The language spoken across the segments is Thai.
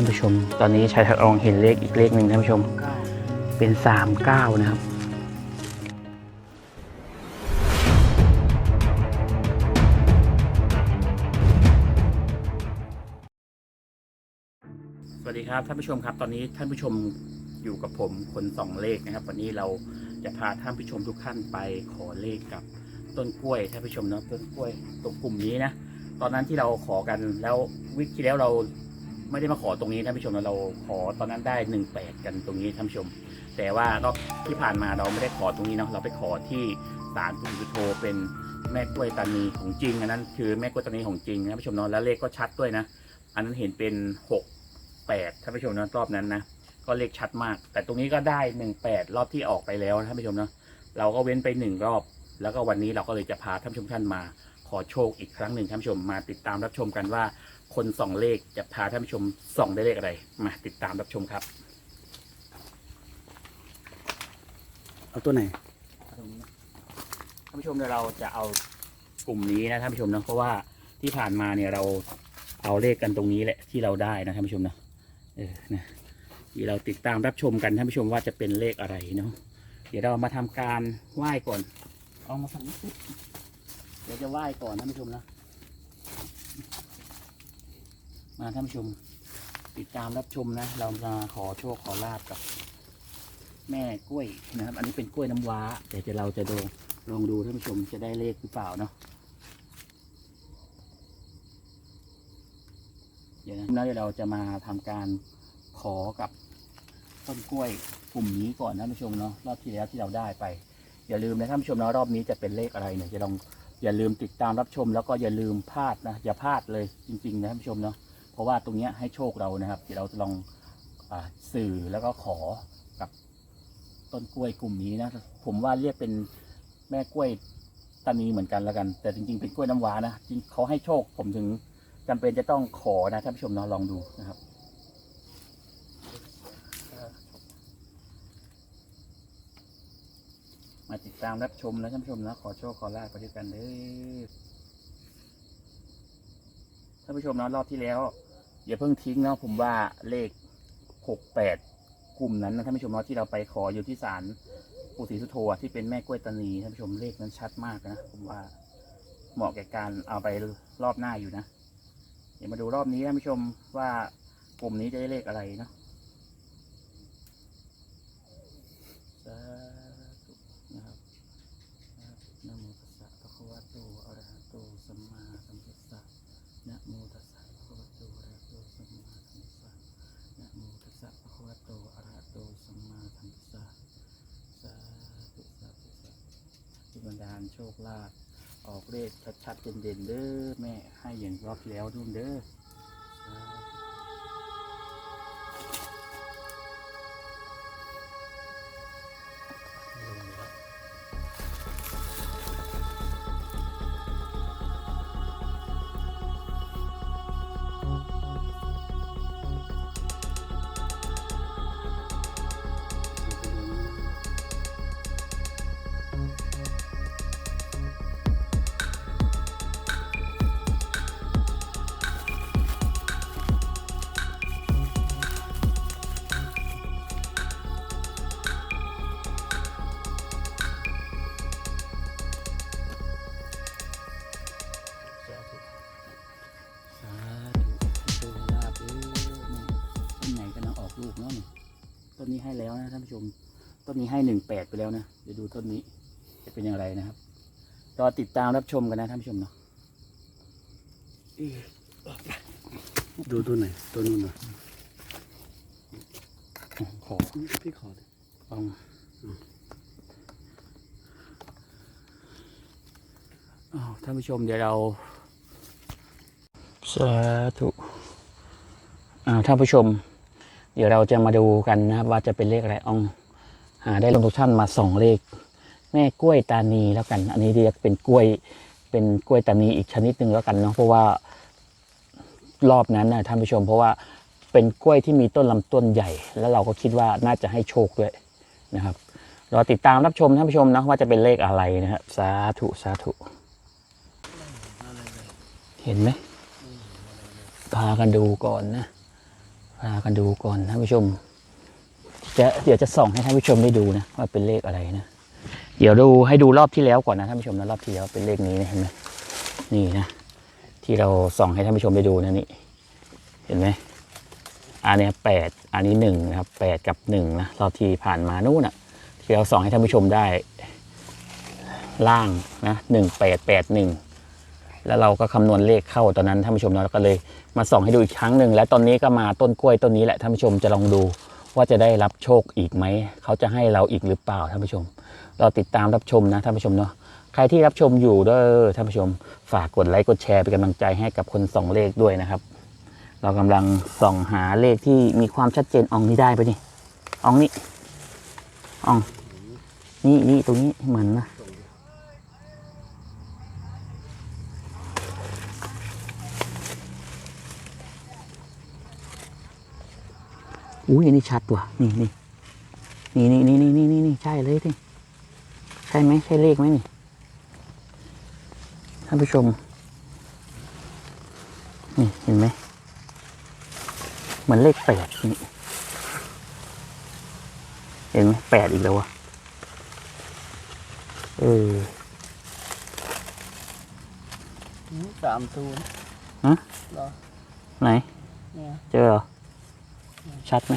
านผู้ชม ตอนนี้ชายทักอองเห็นเลขอีกเลขหนึ่งท่านผู้ชม เป็นสามเก้านะครับสวัสดีครับท่านผู้ชมครับ ตอนนี้ท่านผู้ชมอยู่กับผมคนสองเลขนะครับ วันนี้เราจะพาท่านผู้ชมทุกท่านไปขอเลขกับต้นกล้วยท่านผู้ชมเนาะต้นกล้วยตรงกลุ่มนี้นะตอนนั้นที่เราขอกันแล้ววิกที่แล้วเรา ไม่ได้มาขอตรงนี้ท่านผู้ชมนะเราขอตอนนั้นได้หนึ่งแปดกันตรงนี้ท่านผู้ชม แต่ว่ารอบที่ผ่านมาเราไม่ได้ขอตรงนี้เนาะเราไปขอที่ศาลปู่สุโธเป็นแม่กล้วยตานีของจริงอันนั้นคือแม่กล้วยตานีของจริงนะท่านผู้ชมเนาะแล้วเลขก็ชัดด้วยนะ อันนั้นเห็นเป็นหกแปดท่านผู้ชมนะรอบนั้นนะก็เลขชัดมาก แต่ตรงนี้ก็ได้หนึ่งแปดรอบที่ออกไปแล้วท่านผู้ชมเนาะเราก็เว้นไปหนึ่งรอบ แล้วก็วันนี้เราก็เลยจะพาท่านผู้ชมท่านมาขอโชคอีกครั้งหนึ่งท่านผู้ชมมาติดตามรับชมกันว่า คนส่องเลขจะพาท่านผู้ชมส่องได้เลขอะไรมาติดตามรับชมครับ เอาตัวไหนท่านผู้ชมเดี๋ยวเราจะเอากลุ่มนี้นะท่านผู้ชมนะเพราะว่าที่ผ่านมาเนี่ยเราเอาเลขกันตรงนี้แหละที่เราได้นะท่านผู้ชมนะเออนะที่เราติดตามรับชมกันท่านผู้ชมว่าจะเป็นเลขอะไรเนาะเดี๋ยวเรามาทำการไหว้ก่อนเอามาฝั่งนี้สิเดี๋ยวจะไหว้ก่อนท่านผู้ชมนะ มาท่านผู้ชมติดตามรับชมนะ เรามาขอโชคขอลาบกับ แม่กล้วยนะครับ อันนี้เป็นกล้วยน้ำว้าแต่เดี๋ยวเราจะดูลองดูท่านผู้ชมจะได้เลขหรือเปล่าเนาะเดี๋ยวนะแล้วเดี๋ยวเราจะมาทำการขอกับต้นกล้วยกลุ่มนี้ก่อนท่านผู้ชมเนาะรอบที่แล้วที่เราได้ไป อย่าลืมนะท่านผู้ชมเนาะรอบนี้จะเป็นเลขอะไรเนี่ยจะลองอย่าลืมติดตามรับชม แล้วก็อย่าลืมพลาดนะอย่าพลาดเลยจริงๆนะท่านผู้ชมเนาะ เพราะว่าตรงนี้ให้โชคเรานะครับเดี๋ยวเราจะลองอสื่อแล้วก็ขอกับต้นกล้วยกลุ่มนี้นะผมว่าเรียกเป็นแม่กล้วยตานีเหมือนกันแล้วกัน แต่จริงๆเป็นกล้วยน้ำว้านะจริงเขาให้โชคผมถึงจำเป็นจะต้องขอนะท่านผู้ชมเนาะลองดูนะครับมาติดตามรับชมนะท่านผู้ชมนะขอโชคขอลาบไปด้วยกันเด้อท่านผู้ชมนะรอบที่แล้ว อย่าเพิ่งทิ้งเนาะผมว่าเลขหกแปดกลุ่มนั้นนะท่านผู้ชมเนาะที่เราไปขออยู่ที่ศาลปู่ศรีสุโธที่เป็นแม่กล้วยตานีท่านผู้ชมเลขนั้นชัดมากนะผมว่าเหมาะแก่การเอาไปรอบหน้าอยู่นะ เดี๋ยวมาดูรอบนี้ท่านผู้ชมว่ากลุ่มนี้จะได้เลขอะไรเนาะสาธุนะครับนะโมตัสสะภะคะวะโตอะระหะโตสัมมาสัมพุทธัสสะนะโมตัสสะภะคะวะโตอะระหะโตสัมมาสัมพุทธัสสะ นะโมตัสสะภะคะวะโตอะระหะโตสัมมาสัมพุทธัสสะสาธุสาธุสาธุที่ บันดาลโชคลาภออกเลขชัดๆเด่นๆเด้อแม่ให้อย่างรอบแล้วนู่นเด้อ นนี้ให้หนึ่งแปดไปแล้วนะเดี๋ยวดูต้นนี้ จะเป็นอย่างไรนะครับรอติดตามรับชมกันนะท่านผู้ชมเนาะดูตัวไหนตัวนู้นเหรอขอพี่ขอดิลองอ้าวท่านผู้ชมเดี๋ยวเราสาธุอ้าวท่านผู้ชม เดี๋ยวเราจะมาดูกันนะครับว่าจะเป็นเลขอะไรอองหา ได้ลงทุกท่านมาสองเลข แม่กล้วยตานีแล้วกัน อันนี้เรียกเป็นกล้วยเป็นกล้วยตานีอีกชนิดหนึ่งแล้วกันเนาะเพราะว่ารอบนั้นนะท่านผู้ชม เพราะว่าเป็นกล้วยที่มีต้นลำต้นใหญ่ แล้วเราก็คิดว่าน่าจะให้โชคด้วยนะครับรอติดตามรับชมท่านผู้ชมนะว่าจะเป็นเลขอะไรนะครับสาธุสาธุเห็นไหมพากันดูก่อนนะพากันดูก่อนท่านผู้ชม จะเดี๋ยวจะส่องให้ท่านผู้ชมได้ดูนะว่าเป็นเลขอะไรนะ เดี๋ยวดูให้ดูรอบที่แล้วก่อนนะท่านผู้ชมนะรอบที่แล้วเป็นเลขนี้นะเห็นไหมนี่นะ ที่เราส่องให้ท่านผู้ชมได้ดูนะนี่ เห็นไหมอันนี้แปดอันนี้หนึ่งนะครับแปดกับหนึ่งนะรอบที่ผ่านมานู่นน่ะ ที่เราส่องให้ท่านผู้ชมได้ ล่างนะหนึ่งแปดแปดหนึ่งแล้วเราก็คำนวณเลขเข้าตอนนั้นท่านผู้ชมเราก็เลยมาส่องให้ดูอีกครั้งหนึ่งแล้วตอนนี้ก็มาต้นกล้วยต้นนี้แหละท่านผู้ชมจะลองดู ว่าจะได้รับโชคอีกไหม เขาจะให้เราอีกหรือเปล่าท่านผู้ชม เราติดตามรับชมนะท่านผู้ชมเนาะใครที่รับชมอยู่เด้อท่านผู้ชม ฝากกดไลค์กดแชร์เป็นกำลังใจให้กับคนส่องเลขด้วยนะครับ เรากำลังส่องหาเลขที่มีความชัดเจนอองนี้ได้ปะนี่อองนี้อองนี่นี่ตรงนี้เหมือนนะ อุ้ยอันนี้ชัดว่ะนี่นี่นี่นี่นี่นี่นี่นี่นี่ใช่เลยที่ใช่ไหมใช่เลขไหมนี่ท่านผู้ชม นี่เห็นไหมเหมือนเลขแปดนี่เห็นไหมแปดอีกแล้ววะเออสามศูนย์ฮะเหรอไหนเนี่ยเจอเหรอ ชัดไหม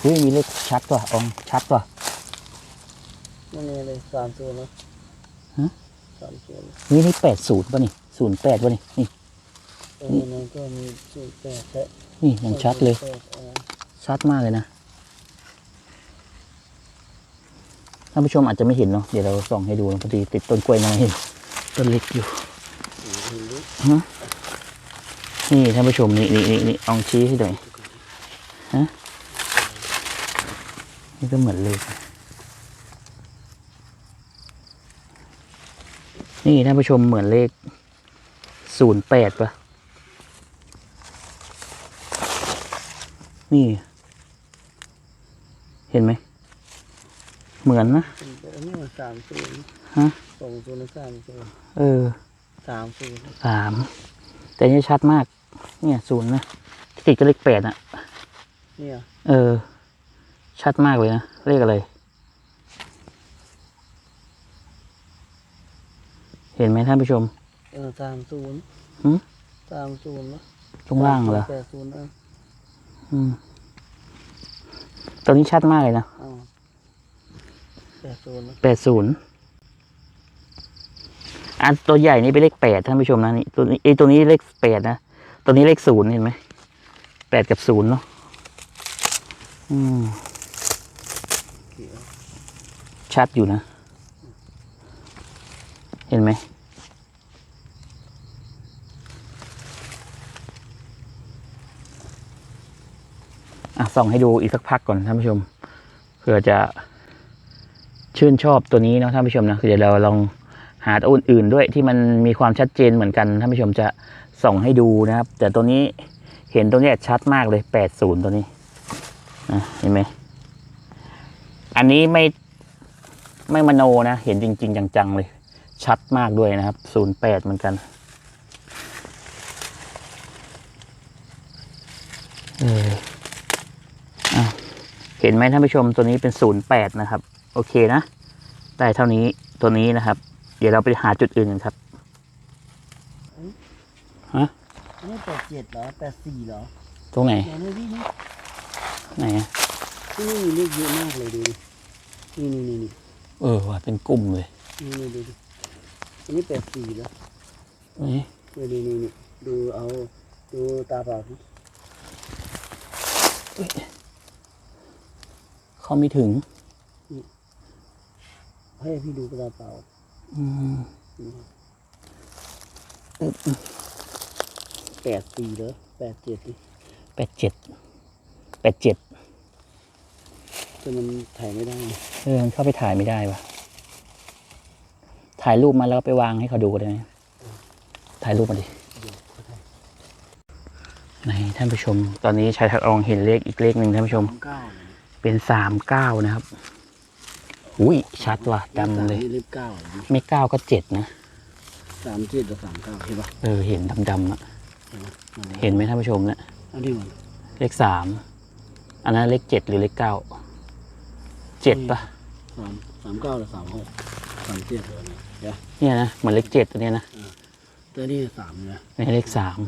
เฮ้ยมีเลขชัดว่ะอองชัดว่ะไม่มีเลยสามศูนย์แล้วฮะสามศูนย์นี่นี่แปดศูนย์ป่ะนี่ศูนย์แปดป่ะนี่นี่ตรงนั้นก็มีศูนย์แปดและนี่ยังชัดเลยแปดอ่าชัดมากเลยนะท่านผู้ชมอาจจะไม่เห็นเนาะเดี๋ยวเราส่องให้ดูนะพอดีติดต้นกล้วยมาเห็นต้นเล็กอยู่เห็นดิฮะนี่ท่านผู้ชมนี่นี่นี่นี่ลองชี้ให้หน่อย ฮะนี่ก็เหมือนเลขนะนี่ท่านผู้ชมเหมือนเลขศูนย์แปดปะนี่ เห็นไหม เหมือนนะเป็นแบบนี้สามศูนย์ฮะสองศูนย์สามศูนย์เออสามศูนย์สามแต่นี่ชัดมาก เนี่ยศูนย์นะติดกับเลขแปดอะ เนี่ย เออ ชัดมากเลยนะเลขอะไร เห็นไหมท่านผู้ชม เออสามศูนย์หืมสามศูนย์แล้วตรงล่างเหรอแปดศูนย์อะอืมตัวนี้ชัดมากเลยนะอ้าวแปดศูนย์แล้วแปดศูนย์อันตัวใหญ่นี่เป็นเลขแปดท่านผู้ชมนะนี่ตัวนี้ไอ้ตัวนี้เลขแปดนะตัวนี้เลขศูนย์เห็นไหมแปดกับศูนย์เนาะ อืมชัดอยู่นะ เห็นไหมอะส่องให้ดูอีกสักพักก่อนท่านผู้ชมเผื่อจะชื่นชอบตัวนี้เนาะท่านผู้ชมนะเดี๋ยวเราลองหาตัวอื่นๆด้วยที่มันมีความชัดเจนเหมือนกันท่านผู้ชมจะส่องให้ดูนะครับ แต่ตัวนี้เห็นตัวนี้ชัดมากเลยแปดศูนย์ตัวนี้ เห็นไหม อันนี้ไม่ไม่มโนนะ เห็นจริง ๆ จัง ๆ เลย ชัดมากด้วยนะครับศูนย์แปดเหมือนกัน เอออะเห็นไหมท่านผู้ชมตัวนี้เป็นศูนย์แปดนะครับ โอเคนะ ได้เท่านี้ตัวนี้นะครับ เดี๋ยวเราไปหาจุดอื่นกันครับฮะอันนี้แปดเจ็ดเหรอแปดสี่เหรอ ตรงไหนเดี๋ยวนี่พี่นี่ ไหนอะที่นี่มีเลขเยอะมากเลยดูดินี่นี่นี่นี่เออว่ะเป็นกลุ่มเลยนี่นี่ดูดิอันนี้แปดสี่เหรอนี่นี่นี่นี่นี่ดูเอาดูตาเปล่าสิเขาไม่ถึงให้พี่ดูตาเปล่าอืมแปดสี่เหรอแปดเจ็ดดิแปดเจ็ด แปดเจ็ดแต่มันถ่ายไม่ได้ เออมันเข้าไปถ่ายไม่ได้วะถ่ายรูปมาแล้วไปวางให้เขาดูได้ไหมถ่ายรูปมาดิไหนท่านผู้ชม ตอนนี้ชายทักอองเห็นเลขอีกเลขหนึ่งท่านผู้ชมสองเก้าเป็นสามเก้านะครับ อุ้ยชัดว่ะจำเลยนี่เลขเก้าไม่เก้าก็เจ็ดนะสามเจ็ดกับสามเก้าเห็นปะเออเห็นดำๆอะเห็นปะเห็นไหมท่านผู้ชมเนะอันนี้มันฮเลขสาม อันนั้นเลขเจ็ดหรือเลขเก้าเจ็ดปะสามสามเก้าหรือสามหกสามเจ็ดเลยนะเดี๋ยวเนี่ยนะเหมือนเลขเจ็ดตัวเนี้ยนะตัวนี้สามเนี่ยในเลขสาม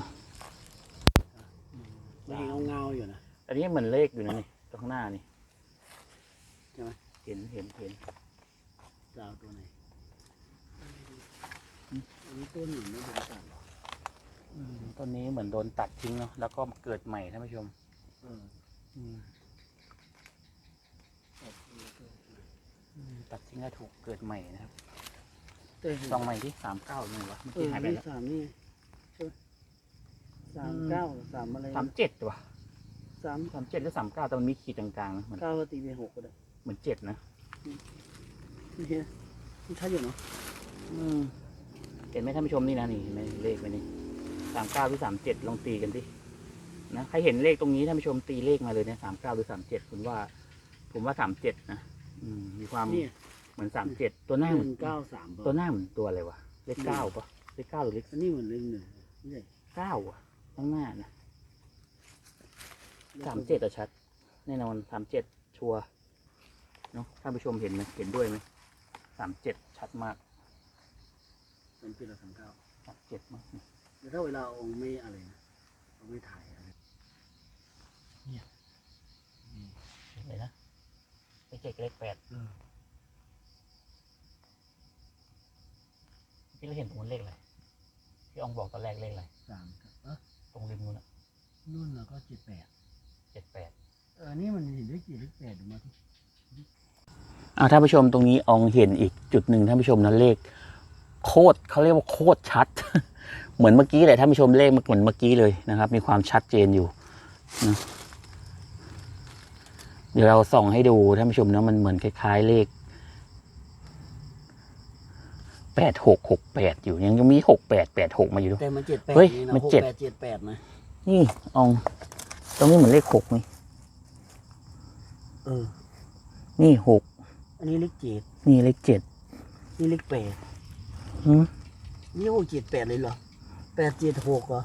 มันเงาเงาๆอยู่นะอันนี้เหมือนเลขอยู่นะนี่ตรงข้างหน้านี่ใช่ไหมเห็นเห็นเห็นจะเอาตัวไหนอันนี้ต้นหนึ่งไม่โดนตัดหรออืมต้นนี้เหมือนโดนตัดทิ้งเนาะแล้วก็เกิดใหม่ท่านผู้ชมเอออืม ตัดเออเอออืมตัดทิ้งแล้วถูกเกิดใหม่นะครับแต่เห็นลองใหม่ที่สามเก้าเนี่ยวะเมื่อเอกี้อหายไปนี่แล้วสามนี่ใช่ไหมสามเก้าสามอะไรนะสามเจ็ดวะสามสามเจ็ดหรือสามเก้าแต่มันมีขีดกลางๆนะเหมือนเก้าก็ตีไปหกก็ได้เหมือนเจ็ดนะนี่เฮียนี่ชัดอยู่เนาะอืมเห็นไหมท่านผู้ชมนี่นะนี่เห็นไหมเลขไหมนี่สามเก้าหรือสามเจ็ดลองตีกันดิ นะใครเห็นเลขตรงนี้ท่านผู้ชมตีเลขมาเลยเนี่ยสามเก้าหรือสามเจ็ดผมว่า ผมว่าสามเจ็ดนะอืมมีความนี่เหมือนสามเจ็ดตัวหน้าหเหมือนึ่นงเก้าสามตัวหน้าเหมือนตัวอะไรวะเลขเก้าปะเลขเก้าหรือเลขอันนี้เหมือนเลขหนึ่งไม่ใช่เก้าอะข้างหน้านะสามเจ็ดอะชัด แน่นอนสามเจ็ดชัวร์เนาะท่านผู้ชมเห็นไหมเห็นด้วยไหมสามเจ็ดชัดมากเป็นปีละสามเก้าสามเจ็ดมากแต่ถ้าเวลาเอาไม่อะไรนะเอาไม่ถ่ายอะไร เห็นเลยนะเลขเจ็ดกับเลขแปดเออพี่เราเห็นตรงนู้นเลขอะไรพี่อองบอกตอนแรกเลขอะไรสามครับเออตรงริมนู้นอะนู่นแล้วก็เจ็ดแปดเจ็ดแปดเออนี่มันเห็นเลขกี่เลขแปดดูมาที่อ่าท่านผู้ชมตรงนี้อองเห็นอีกจุดหนึ่งท่านผู้ชมนะเลข โคตรเขาเรียกว่าโคตรชัด เหมือนเมื่อกี้เลยท่านผู้ชมเลขมันเหมือนเมื่อกี้เลยนะครับ มีความชัดเจนอยู่นะ เดี๋ยวเราส่องให้ดูท่านผู้ชมนะมันเหมือนคล้าย ๆ เลขแปดหกหกแปดอยู่ยังยังมีหกแปดแปดหกมาอยู่ด้วยแต่มันเจ็ดแปดเฮ้ยนี่นะมันหกเจ็ดแปดเจ็ดแปดนะนี่อองตรงนี้เหมือนเลขหกนี่เออ นี่หกอันนี้เลขเจ็ดนี่เลขเจ็ดนี่เลขแปดอืมนี่หกเจ็ดแปดเลยเหรอแปดเจ็ดหกเหรอ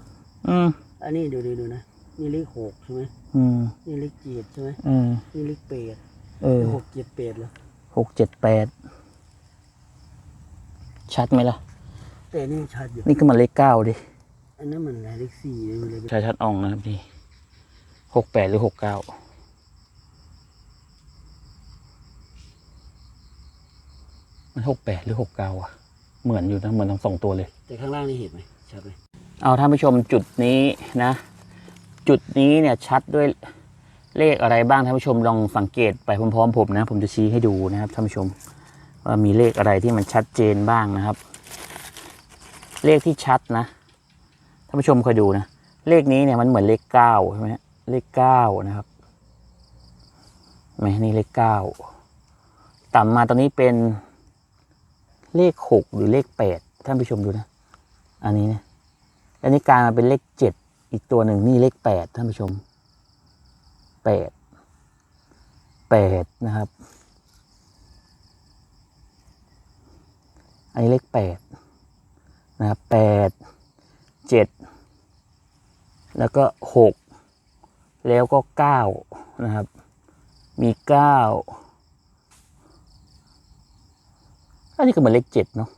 อืมอันนี้ดูดูดูนะ นี่เลขหกใช่ไหมอืมนี่เลขเจ็ดใช่ไหมอืมนี่เลขแปดเออหกเจ็ดแปดเหรอหกเจ็ดแปดชัดไหมล่ะ แต่นี่ชัดอยู่นี่ก็มาเลขเก้าดิ อันนั้นมันอะไรเลขสี่เลยมันเลยชัดชัดอ่องนะครับนี่หกแปดหรือหกเก้ามันหกแปดหรือหกเก้าอะ เหมือนอยู่นะ เหมือนทั้งสองตัวเลย แต่ข้างล่างนี่เห็นไหมชัดไหม เอาท่านผู้ชมจุดนี้นะ จุดนี้เนี่ยชัดด้วยเลขอะไรบ้างท่านผู้ชมลองสังเกตไปพร้อมๆผมนะ ผมจะชี้ให้ดูนะครับท่านผู้ชม ว่ามีเลขอะไรที่มันชัดเจนบ้างนะครับ เลขที่ชัดนะท่านผู้ชมคอยดูนะเลขนี้เนี่ยมันเหมือนเลขเก้าใช่ไหมเลขเก้านะครับเห็นไหมนี่เลขเก้าต่ำมาตอนนี้เป็นเลขหกหรือเลขแปดท่านผู้ชมดูนะ อันนี้นะอันนี้กลายมาเป็นเลขเจ็ด อีกตัวหนึ่งนี่เลขแปดท่านผู้ชมแปดแปดนะครับ อันนี้เลขแปดนะครับแปดเจ็ดแล้วก็หกแล้วก็เก้านะครับ มีเก้าอันนี้ก็เหมือนเลขเจ็ดเนาะ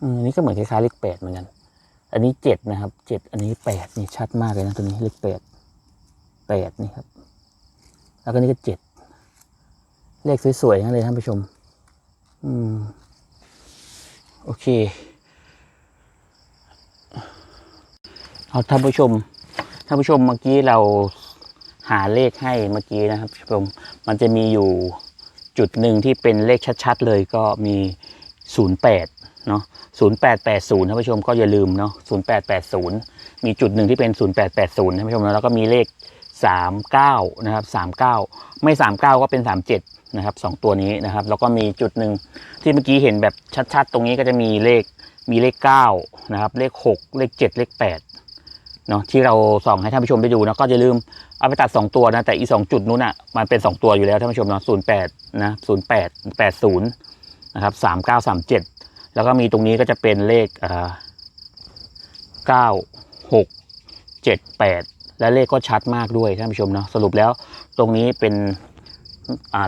อันนี้ก็เหมือนคล้ายๆเลขแปดเหมือนกัน อันนี้เจ็ดนะครับเจ็ดอันนี้แปดนี่ชัดมากเลยนะตัวนี้เลขแปดแปดนี่ครับ แล้วก็นี่ก็เจ็ดเลขสวยๆทั้งเลยท่านผู้ชม อืม โอเค เอาท่านผู้ชม ท่านผู้ชมเมื่อกี้เราหาเลขให้เมื่อกี้นะครับท่านผู้ชม มันจะมีอยู่จุดหนึ่งที่เป็นเลขชัด ๆ เลยก็มีศูนย์แปด เนาะ0880ท่านผู้ชมก็อย่าลืมเนาะ0880 มีจุดหนึ่งที่เป็น 0880ท่านผู้ชมแล้วก็มีเลข 39 นะครับ 39 ไม่ 39 ก็เป็น 37 นะครับสองตัวนี้นะครับ แล้วก็มีจุดหนึ่งที่เมื่อกี้เห็นแบบชัดๆ ตรงนี้ก็จะมีเลขมีเลข 9 นะครับ เลข 6 เลข 7 เลข 8 เนาะที่เราส่องให้ท่านผู้ชมได้ดูนะก็อย่าลืมเอาไปตัด 2 ตัวนะ แต่อีสองจุดนู้นอะมันเป็น 2 ตัวอยู่แล้วท่านผู้ชมเนาะ08 นะ 08 80 นะครับ 3937 แล้วก็มีตรงนี้ก็จะเป็นเลขเก้าหกเจ็ดแปดและเลขก็ชัดมากด้วยท่านผู้ชมเนาะสรุปแล้วตรงนี้เป็น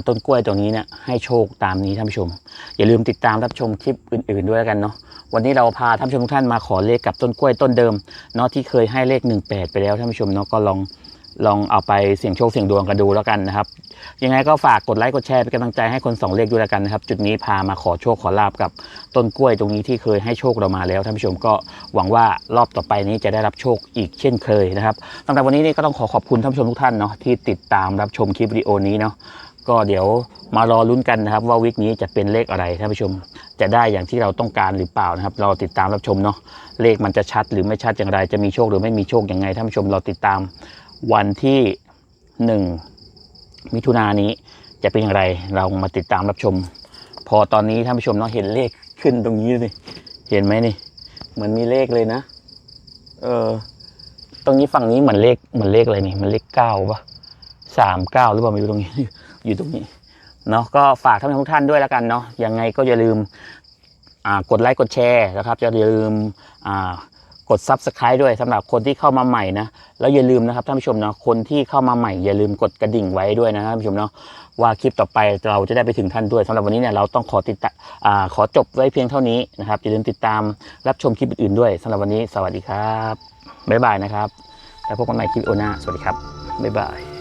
ต้นกล้วยตรงนี้เนี่ยให้โชคตามนี้ท่านผู้ชม อย่าลืมติดตามรับชมคลิปอื่น ๆ ด้วยแล้วกันเนาะวันนี้เราพาท่านผู้ชมทุกท่านมาขอเลขกับต้นกล้วยต้นเดิมเนาะที่เคยให้เลข 18 ไปแล้วท่านผู้ชมเนาะก็ลอง ลองเอาไปเสี่ยงโชคเสี่ยงดวงกันดูแล้วกันนะครับ ยังไงก็ฝากกดไลค์กดแชร์เป็นกำลังใจให้คนสองเลขด้วยแล้วกันนะครับ จุดนี้พามาขอโชคขอลาบกับต้นกล้วยตรงนี้ที่เคยให้โชคเรามาแล้วท่านผู้ชมก็หวังว่ารอบต่อไปนี้จะได้รับโชคอีกเช่นเคยนะครับตั้งแต่วันนี้นี่ก็ต้องขอขอบคุณท่านผู้ชมทุกท่านเนาะที่ติดตามรับชมคลิปวิดีโอนี้เนาะก็เดี๋ยวมารอลุ้นกันนะครับ ว่าวิกนี้จะเป็นเลขอะไรท่านผู้ชม จะได้อย่างที่เราต้องการหรือเปล่านะครับ เราติดตามรับชมเนาะเลขมันจะชัดหรือไม่ชัดอย่างไร จะมีโชคหรือไม่มีโชคยังไงท่านผู้ชมเราติดตาม วันที่หนึ่งมิถุนายนนี้จะเป็นอย่างไรเรามาติดตามรับชม พอตอนนี้ท่านผู้ชมเนาะเห็นเลขขึ้นตรงนี้เลยเห็นไหมนี่ เหมือนมีเลขเลยนะ เออ ตรงนี้ฝั่งนี้เหมือนเลขเหมือนเลขอะไรนี่มันเลขเก้าปะสามเก้าหรือเปล่าไม่รู้ตรงนี้ อยู่ตรงนี้เนาะก็ฝากท่านผู้ชมทุกท่านด้วยแล้วกันเนาะยังไงก็อย่าลืมกดไลค์กดแชร์นะครับอย่าลืมอ่า กด Subscribe ด้วยสำหรับคนที่เข้ามาใหม่นะแล้วอย่าลืมนะครับท่านผู้ชมเนาะคนที่เข้ามาใหม่อย่าลืมกดกระดิ่งไว้ด้วยนะท่านผู้ชมเนาะว่าคลิปต่อไปเราจะได้ไปถึงท่านด้วยสำหรับวันนี้เนี่ยเราต้องขอติดตามอ่าขอจบไว้เพียงเท่านี้นะครับอย่าลืมติดตามรับชมคลิปอื่นๆด้วยสำหรับวันนี้ สวัสดีครับบ๊ายบายนะครับแล้วพบกันใหม่คลิปโอหน้าสวัสดีครับบ๊ายบาย